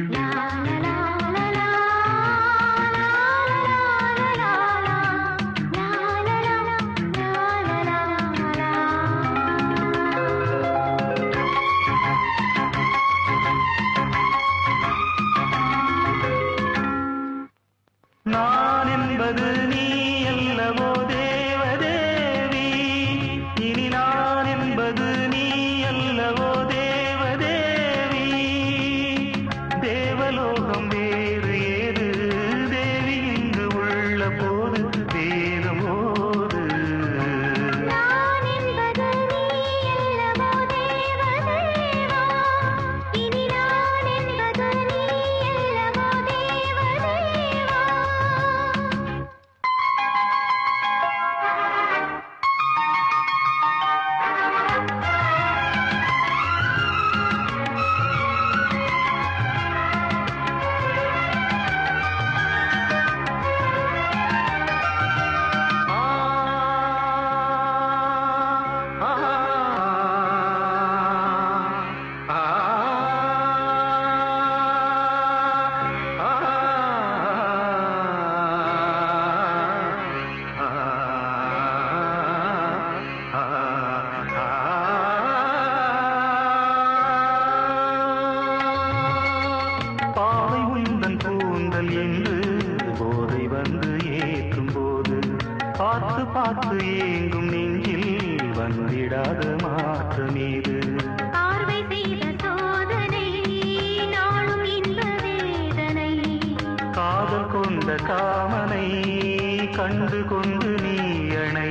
Yeah. பார்த்து பார்த்து ஏங்கும் நெஞ்சில் வந்திடாத மாற்றம் இது பார்வை செய்த சோதனை நாளும் இந்த வேதனை. காதல் கொண்ட காமனை கண்டு கொண்டு நீ அணை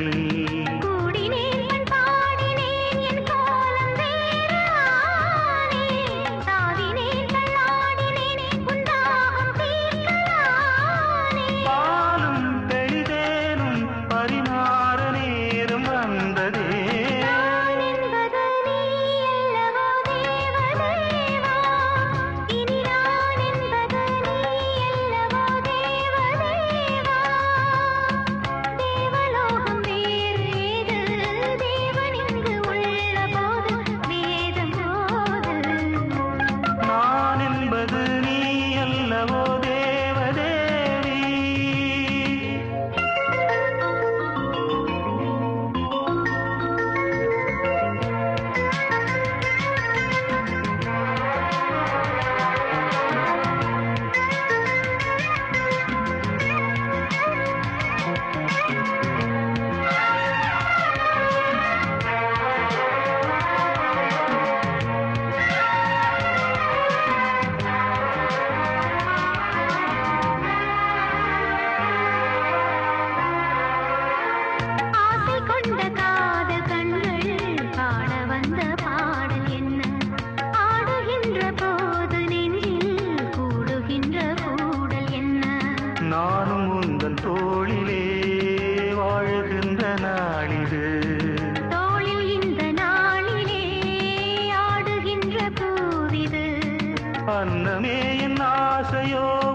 அன்னமே என் ஆசையோ?